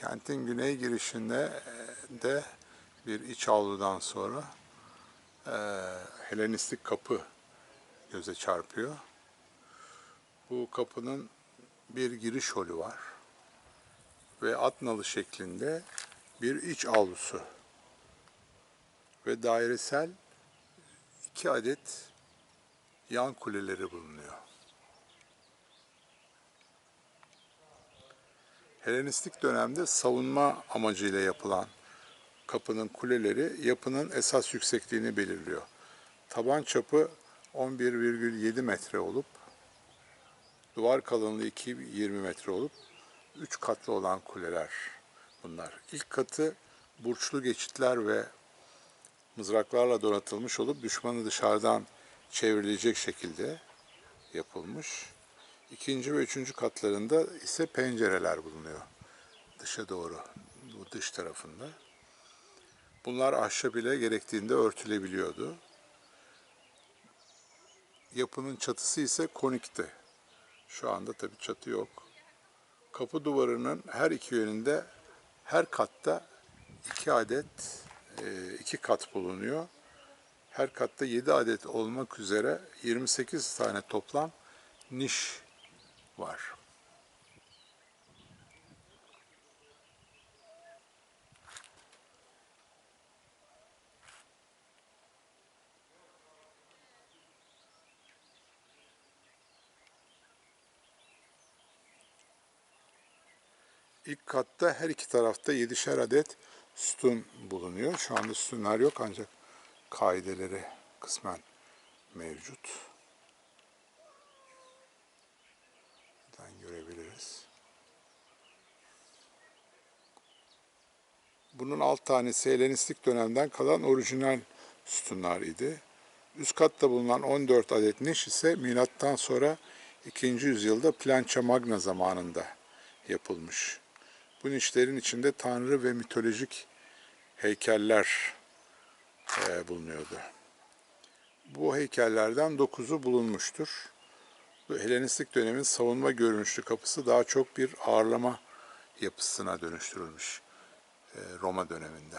Kentin güney girişinde e, de bir iç avludan sonra e, Helenistik kapı göze çarpıyor. Bu kapının bir giriş holü var ve at nalı şeklinde bir iç avlusu ve dairesel iki adet yan kuleleri bulunuyor. Helenistik dönemde savunma amacıyla yapılan kapının kuleleri yapının esas yüksekliğini belirliyor. Taban çapı 11,7 metre olup duvar kalınlığı 2,20 metre olup 3 katlı olan kuleler bunlar. İlk katı burçlu geçitler ve mızraklarla donatılmış olup düşmanı dışarıdan çevrilecek şekilde yapılmış. İkinci ve üçüncü katlarında ise pencereler bulunuyor. Dışa doğru, bu dış tarafında. Bunlar ahşap ile gerektiğinde örtülebiliyordu. Yapının çatısı ise konikti. Şu anda tabii çatı yok. Kapı duvarının her iki yönünde her katta iki adet, e, iki kat bulunuyor. Her katta 7 adet olmak üzere 28 tane toplam niş var. İlk katta her iki tarafta yedişer adet sütun bulunuyor. Şu anda sütunlar yok ancak kaideleri kısmen mevcut. Bunun alt tanesi Helenistik dönemden kalan orijinal sütunlar idi. Üst katta bulunan 14 adet niş ise milattan sonra 2. yüzyılda Plança Magna zamanında yapılmış. Bu nişlerin içinde tanrı ve mitolojik heykeller e, bulunuyordu. Bu heykellerden 9'u bulunmuştur. Bu Helenistik dönemin savunma görünüşlü kapısı daha çok bir ağırlama yapısına dönüştürülmüş Roma döneminde.